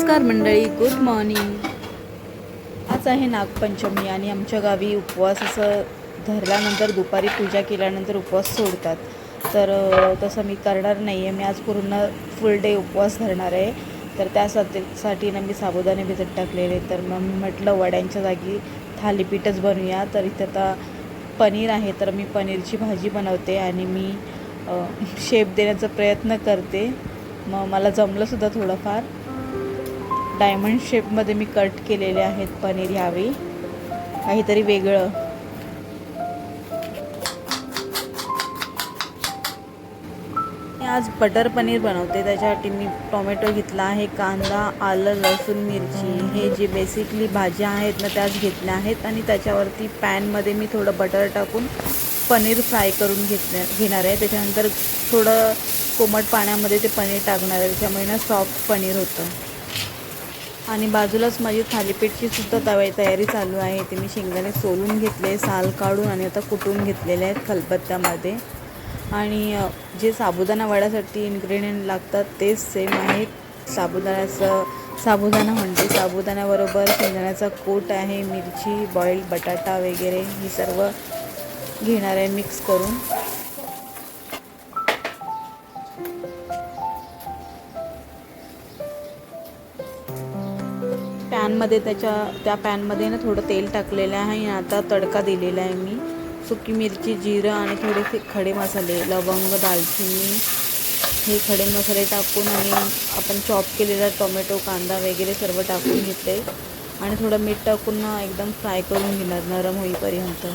नमस्कार मंडळी good morning आज आहे नागपंचमी आणि आमच्या गावी उपवास असं धरल्यानंतर दुपारी पूजा केल्यानंतर उपवास सोडतात. तर तसं मी करणार नाही आहे मी आज पूर्ण फुल डे उपवास धरणार आहे. तर त्यासाठी ना मी साबुदाणे भिजत टाकलेले. तर मग म्हटलं वड्यांच्या जागी थालीपीठच बनवूया. तर इथं आता पनीर आहे तर मी पनीरची भाजी बनवते आणि मी शेप देण्याचा प्रयत्न करते. मग मला जमलंसुद्धा थोडंफार. डायमंड शेपमध्ये मी कट केलेले आहेत पनीर यावेळी काहीतरी वेगळं. आज बटर पनीर बनवते. त्याच्यासाठी मी टोमॅटो घेतला आहे कांदा आलं लसूण मिरची. हे जे बेसिकली भाज्या आहेत ना त्याच घेतल्या आहेत. आणि त्याच्यावरती पॅनमध्ये मी थोडं बटर टाकून पनीर फ्राय करून घेतल्या घेणार आहे. त्याच्यानंतर थोडं कोमट पाण्यामध्ये ते पनीर टाकणार आहे. त्याच्यामुळे ना सॉफ्ट पनीर होतं. आणि बाजूलाच माझी थालीपीठची सुद्धा तयारी तयारी चालू आहे. ते मी शेंगदाणे सोलून घेतले साल काढून आणि आता कुटून घेतलेले आहेत खलबत्त्यामध्ये. आणि जे साबुदाणा वड्यासाठी इन्ग्रेडियंट लागतात तेच सेम आहेत साबुदाण्याचं साबुदाणा म्हणते साबुदाण्याबरोबर शेंगदाण्याचा कोट आहे मिरची बॉईल्ड बटाटा वगैरे ही सर्व घेणार आहे मिक्स करून. पॅनमध्ये त्याच्या त्या पॅनमध्ये ना थोडं तेल टाकलेलं आहे आणि आता तडका दिलेला आहे मी. सुकी मिरची जिरं आणि थोडेसे खडे मसाले लवंग दालचिनी हे खडे मसाले टाकून आणि आपण चॉप केलेला टोमॅटो कांदा वगैरे सर्व टाकून घेतले. आणि थोडं मीठ टाकून ना एकदम फ्राय करून घेणार नरम होईपर्यंत.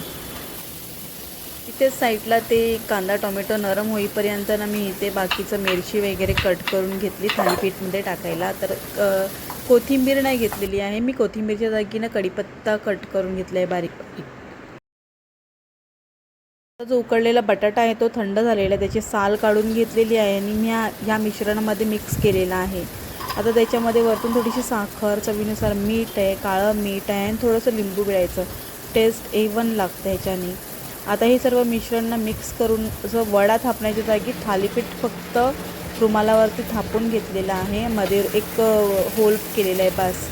त्या साईडला ते कांदा टोमॅटो नरम होईपर्यंत ना मी इथे बाकीचं मिरची वगैरे कट करून घेतली थालीपीठमध्ये टाकायला. तर कोथिंबीर नाही घेतलेली आहे मी. कोथिंबीरच्या जागी ना कढीपत्ता कट करून घेतला आहे बारीक. जो उकडलेला बटाटा आहे तो थंड झालेला आहे. त्याची साल काढून घेतलेली आहे आणि मी ह्या ह्या मिश्रणामध्ये मिक्स केलेला आहे. आता त्याच्यामध्ये वरतून थोडीशी साखर चवीनुसार मीठ आहे काळं मीठ आहे आणि थोडंसं लिंबू पिळायचं टेस्ट ए वन लागतं ह्याच्याने. आता हे सर्व मिश्रण मिक्स करून असं वडा थापण्याच्या जागी थालीपीठ फक्त रुमालावरती थापून घेतलेलं आहे. मध्ये एक होल केलेलं आहे बस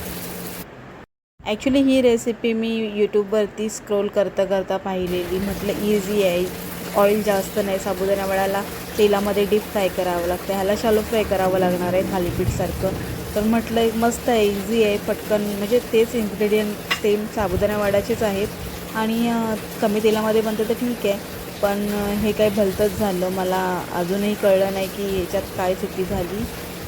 ॲक्च्युली ही रेसिपी मी यूट्यूबवरती स्क्रोल करता करता पाहिलेली. म्हटलं इझी आहे. ऑइल जास्त नाही. साबुदाणा वडाला तेलामध्ये डीप फ्राय करावं लागतं. ह्याला शालो फ्राय करावं लागणार आहे थालीपीठसारखं तर म्हटलं मस्त आहे इझी आहे. पटकन म्हणजे तेच इन्ग्रेडियंट सेम साबुदाणा वड्याचेच आहेत. आणि कमी तेलामध्ये बनतं तर ठीक आहे. पण हे काय भलतंच झालं. मला अजूनही कळलं नाही की याच्यात काय चुकी झाली.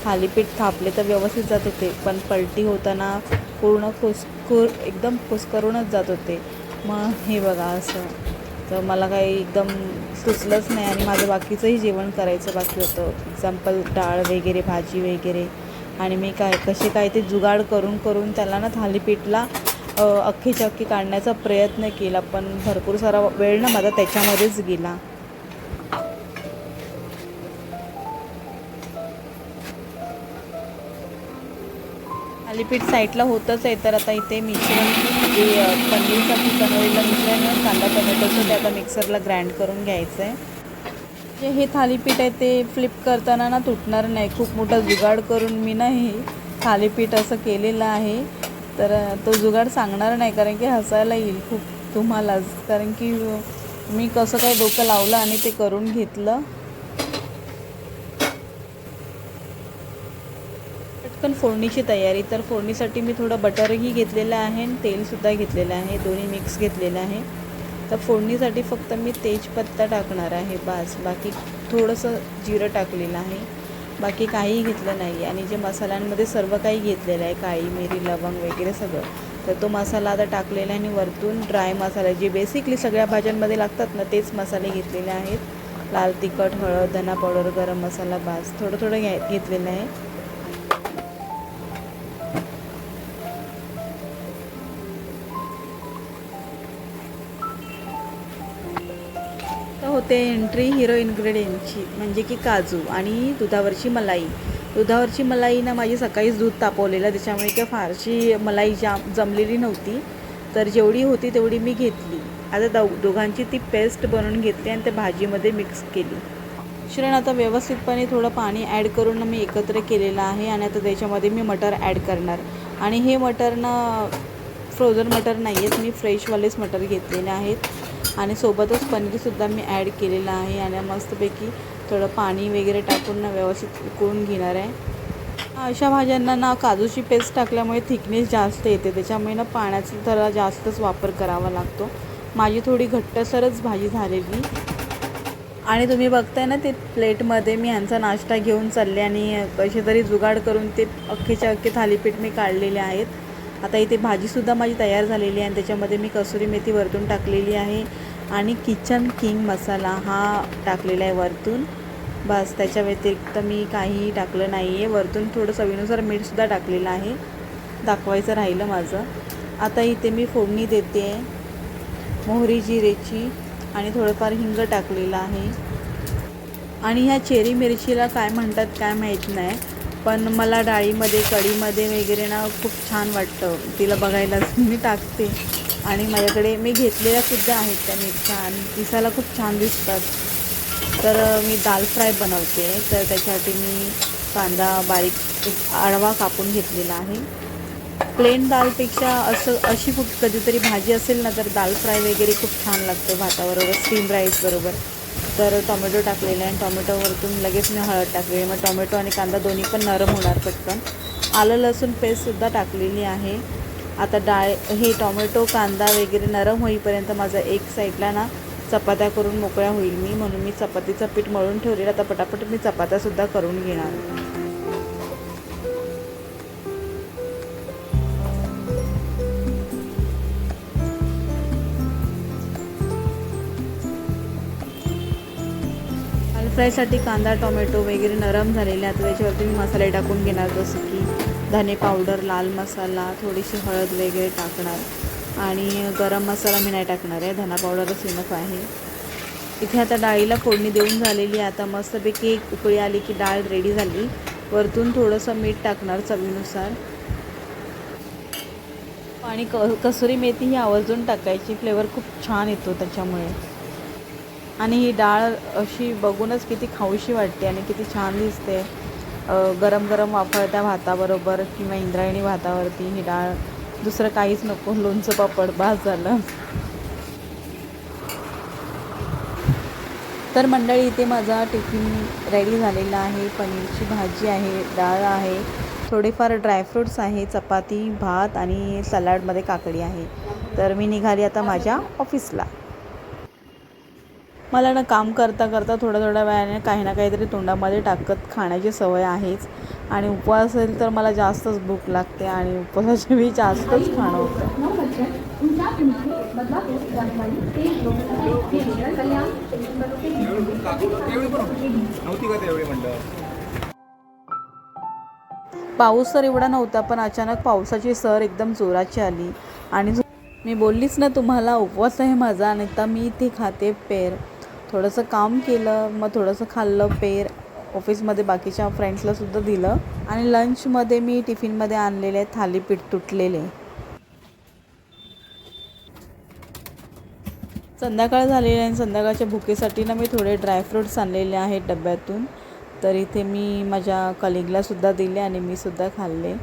थालीपीठ थापले तर व्यवस्थित जात होते. पण पलटी होताना पूर्ण खुसखुर एकदम खुसकरूनच जात होते. मग हे बघा असं. तर मला काही एकदम सुचलंच नाही आणि माझं बाकीचंही जेवण करायचं बाकी होतं. एक्झाम्पल डाळ वगैरे भाजी वगैरे. आणि मी काय कसे काय ते जुगाड करून करून त्याला ना थालीपीठला अख्खीच्या अख्खी काढण्याचा प्रयत्न केला पण भरपूर सारा वेळ ना माझा त्याच्यामध्येच गेला. थालीपीठ साईडला होतच आहे तर आता इथे मिश्रण जे पनीरसाठी बनवलेलं मिश्रण कांदा टोमॅटोचं ते आता मिक्सरला ग्राइंड करून घ्यायचं आहे जे हे थालीपीठ आहे ते फ्लिप करताना ना तुटणार नाही. खूप मोठा जुगाड करून मी ना हे थालीपीठ असं केलेलं आहे. तर तो जुगाड सांगणार नाही कारण की हसायला येईल खूप तुम्हालाच. कारण की मी कसं काय डोकं लावलं आणि ते करून घेतलं. पटकन फोडणीची तयारी. तर फोडणीसाठी मी थोडं बटरही घेतलेलं आहे आणि तेलसुद्धा घेतलेलं आहे. दोन्ही मिक्स घेतलेलं आहे. तर फोडणीसाठी फक्त मी तेजपत्ता टाकणार आहे बास. बाकी थोडंसं जिरं टाकलेलं आहे. बाकी काहीही घेतलं नाही. आणि जे मसाल्यांमध्ये सर्व काही घेतलेलं आहे काळी मिरी लवंग वगैरे सगळं तर तो मसाला आता टाकलेला आहे आणि वरतून ड्राय मसाला जे बेसिकली सगळ्या भाज्यांमध्ये लागतात ना तेच मसाले घेतलेले आहेत. लाल तिखट हळद धना पावडर गरम मसाला बास थोडं थोडं घ्या घेतलेलं आहे. होते एंट्री हिरो इन्ग्रेडियंटची म्हणजे की काजू आणि दुधावरची मलाई. दुधावरची मलाई ना माझी सकाळीच दूध तापवलेलं त्याच्यामुळे काय फारशी मलाई जाम जमलेली नव्हती. तर जेवढी होती तेवढी मी घेतली. आता दो दोघांची ती पेस्ट बनवून घेतली आणि त्या भाजीमध्ये मिक्स केली. मिश्रण आता व्यवस्थितपणे थोडं पाणी ॲड करून मी एकत्र केलेलं आहे आणि आता त्याच्यामध्ये मी मटर ॲड करणार. आणि हे मटर ना फ्रोझन मटर नाही आहेत मी फ्रेशवालेच मटर घेतलेले आहेत. आणि सोबतच पनीरसुद्धा मी ॲड केलेलं आहे आणि मस्तपैकी थोडं पाणी वगैरे टाकून ना व्यवस्थित उकळून घेणार आहे. अशा भाज्यांना ना काजूची पेस्ट टाकल्यामुळे थिकनेस जास्त येते. त्याच्यामुळे ना पाण्याचा जरा जास्तच वापर करावा लागतो. माझी थोडी घट्टसरच भाजी झालेली. आणि तुम्ही बघताय ना ते प्लेटमध्ये मी ह्यांचा नाश्ता घेऊन चालले आणि कसे तरी जुगाड करून ते अख्खेच्या अख्खे थालीपीठ मी काढलेले आहेत. आता इथे भाजीसुद्धा माझी तयार झालेली आहे आणि त्याच्यामध्ये मी कसुरी मेथी वरतून टाकलेली आहे आणि किचन किंग मसाला हा टाकलेला आहे वरतून. बस त्याच्या व्यतिरिक्त मी काहीही टाकलं नाही आहे वरतून थोडं चवीनुसार मीठसुद्धा टाकलेलं आहे. दाखवायचं राहिलं माझं. आता इथे मी फोडणी देते. मोहरी जिरेची आणि थोडंफार हिंग टाकलेलं आहे. आणि ह्या चेरी मिरचीला काय म्हणतात काय माहीत नाही. पण मला डाळीमध्ये कढीमध्ये वगैरे ना खूप छान वाटतं. तिला बघायलाच मी टाकते. आणि माझ्याकडे मी घेतलेल्या सुद्धा आहेत त्या मिरच्या आणि दिसायला खूप छान दिसतात. तर मी दाल फ्राय बनवते. तर त्याच्यासाठी मी कांदा बारीक एक आडवा कापून घेतलेला आहे. प्लेन दालपेक्षा असं अशी खूप कधीतरी भाजी असेल ना तर दाल फ्राय वगैरे खूप छान लागतं. भाताबरोबर स्टीम राईसबरोबर तर टॉमॅटो टाकलेलं आहे आणि टॉमॅटोवरतून लगेच मी हळद टाकलेली मग टॉमॅटो आणि कांदा दोन्ही पण नरम होणार पटकन. आलं लसूण पेस्टसुद्धा टाकलेली आहे. आता डाळ हे टॉमॅटो कांदा वगैरे नरम होईपर्यंत माझा एक साईडला ना चपात्या करून मोकळ्या होईल मी. म्हणून मी चपातीचं पीठ मळून ठेवलेलं. आता पटापट मी चपात्यासुद्धा करून घेणार. फ्रायसाठी कांदा टोमॅटो वगैरे नरम झालेले आता त्याच्यावरती मी मसाले टाकून घेणार. जसं की धने पावडर लाल मसाला थोडीशी हळद वगैरे टाकणार. आणि गरम मसाला मी नाही टाकणार आहे. धना पावडरच इनफ आहे. इथे आता डाळीला फोडणी देऊन झालेली आहे. आता मस्तपैकी एक उकळी आली की डाळ रेडी झाली. वरतून थोडंसं मीठ टाकणार चवीनुसार. आणि क कसुरी मेथी ही आवर्जून टाकायची. फ्लेवर खूप छान येतो त्याच्यामुळे. आणि ही डाळ अशी बघूनच किती खाऊशी वाटते आणि किती छान दिसते. गरम गरम वाफळत्या भाताबरोबर किंवा इंद्रायणी भातावरती ही डाळ दुसरं काहीच नको लोणचं पापड भास झालं. तर मंडळी इथे माझा टिफिन रेडी झालेला आहे. पनीरची भाजी आहे डाळ आहे थोडेफार ड्रायफ्रूट्स आहे चपाती भात आणि सलाडमध्ये काकडी आहे. तर मी निघाली आता माझ्या ऑफिसला मला ना काम करता करता थोड्या थोड्या वेळाने काही ना काहीतरी तोंडामध्ये टाकत खाण्याची सवय आहेच. आणि उपवास असेल तर मला जास्तच भूक लागते आणि उपवासाच्या वेळी जास्तच खाणं होतं पाऊस तर एवढा नव्हता पण अचानक पावसाची सर एकदम जोराची आली. आणि मी बोललीच ना तुम्हाला उपवास आहे माझा आणि आता मी इथे खाते पेर. थोडंसं काम केलं मग थोडंसं खाल्लं पेर ऑफिसमध्ये बाकीच्या फ्रेंड्सला सुद्धा दिलं आणि लंचमध्ये मी टिफिनमध्ये आणलेले थालीपीठ तुटलेले. संध्याकाळ झालेली आहे आणि संध्याकाळच्या भुकेसाठी ना मी थोडे ड्रायफ्रूट्स आणलेले आहेत डब्यातून. तर इथे मी माझ्या कलिगलासुद्धा दिले आणि मी सुद्धा खाल्ले.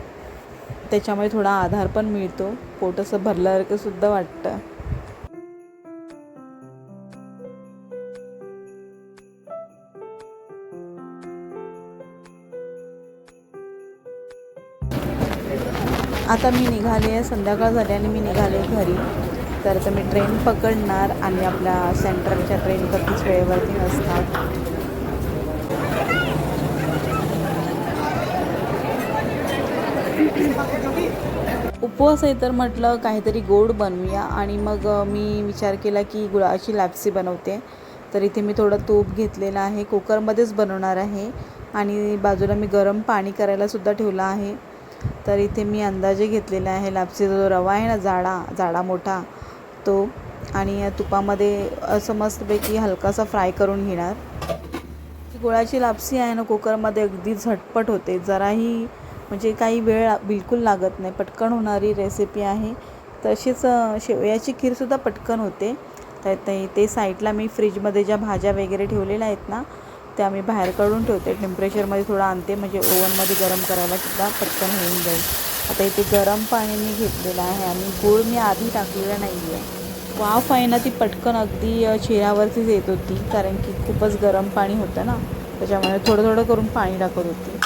त्याच्यामुळे थोडा आधार पण मिळतो. पोट असं भरल्यासारखं सुद्धा वाटतं. आता मी निघाले आहे संध्याकाळ झाली आणि मी निघाले घरी. तर आता मी ट्रेन पकडणार आणि आपल्या सेंट्रलच्या ट्रेन कधीच वेळेवरती नसतात उपवास आहे तर म्हटलं काहीतरी गोड बनवूया आणि मग मी विचार केला की गुळाची लॅप्सी बनवते. तर इथे मी थोडं तूप घेतलेलं आहे कुकरमध्येच बनवणार आहे. आणि बाजूला मी गरम पाणी करायला सुद्धा ठेवलं आहे. तर इथे मी अंदाजे घेतलेला आहे लापसीचा जो रवा आहे ना जाडा जाडा मोठा तो. आणि या तुपामध्ये असं मस्तपैकी हलकासा फ्राय करून घेणार. गुळाची लापसी आहे ना कुकरमध्ये अगदी झटपट होते. जराही म्हणजे काही वेळ बिलकुल लागत नाही. पटकन होणारी रेसिपी आहे. तशीच शेवयाची खीरसुद्धा पटकन होते. तर ते ते साईडला मी फ्रीजमध्ये ज्या भाज्या वगैरे ठेवलेल्या आहेत ना ते आम्ही बाहेर काढून ठेवते. टेम्परेचरमध्ये थोडं आणते. म्हणजे ओव्हनमध्ये गरम करायला सुद्धा पटकन होऊन जाईल. आता इथे गरम पाणी मी घेतलेलं आहे आणि गूळ मी आधी टाकलेला नाही आहे वाफ आहे ना ती पटकन अगदी चेहऱ्यावरतीच येत होती. कारण की खूपच गरम पाणी होतं ना. त्याच्यामुळे थोडं थोडं करून पाणी टाकत होती.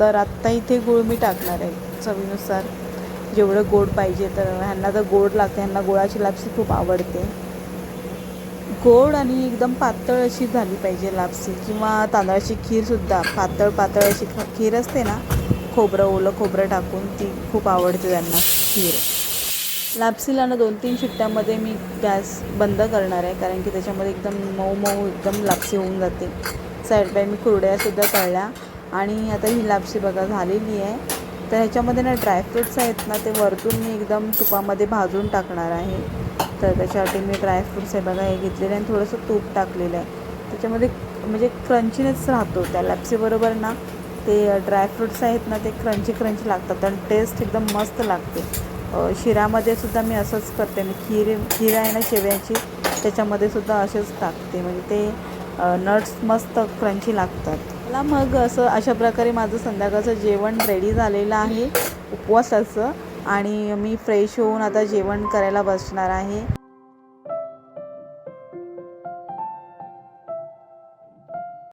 तर आत्ता इथे गूळ मी टाकणार आहे चवीनुसार. जेवढं गोड पाहिजे तर. ह्यांना तर गोड लागते. ह्यांना गोळाची लापसी खूप आवडते. गोड आणि एकदम पातळ अशी झाली पाहिजे लापसी किंवा तांदळाची खीरसुद्धा पातळ पातळ अशी खीर असते ना खोबरं ओलं खोबरं टाकून ती खूप आवडते त्यांना खीर. लापसीला ना दोन तीन शिट्ट्यामध्ये मी गॅस बंद करणार आहे कारण की त्याच्यामध्ये एकदम मऊ मऊ एकदम लापसी होऊन जाते. साईड बाय मी कुरड्यासुद्धा तळल्या आणि आता ही लापसी बघा झालेली आहे. तर ह्याच्यामध्ये ना ड्रायफ्रूट्स आहेत ना ते वरतून मी एकदम तुपामध्ये भाजून टाकणार आहे. तर त्याच्यासाठी मी ड्रायफ्रूट्स आहे बघा हे घेतलेले आणि थोडंसं तूप टाकलेलं आहे. त्याच्यामध्ये म्हणजे क्रंचीनेच राहतो. त्या लॅप्सीबरोबर ना ते ड्रायफ्रूट्स आहेत ना ते क्रंची क्रंची लागतात आणि टेस्ट एकदम मस्त लागते. शिरामध्ये सुद्धा मी असंच करते. मी खीर खीर आहे ना शेव्याची त्याच्यामध्ये सुद्धा असेच टाकते. म्हणजे ते नट्स मस्त क्रंची लागतात. मला मग असं अशा प्रकारे माझं संध्याकाळचं जेवण रेडी झालेलं आहे. उपवासाचं. आणि मी फ्रेश होऊन आता जेवण करायला बसणार आहे.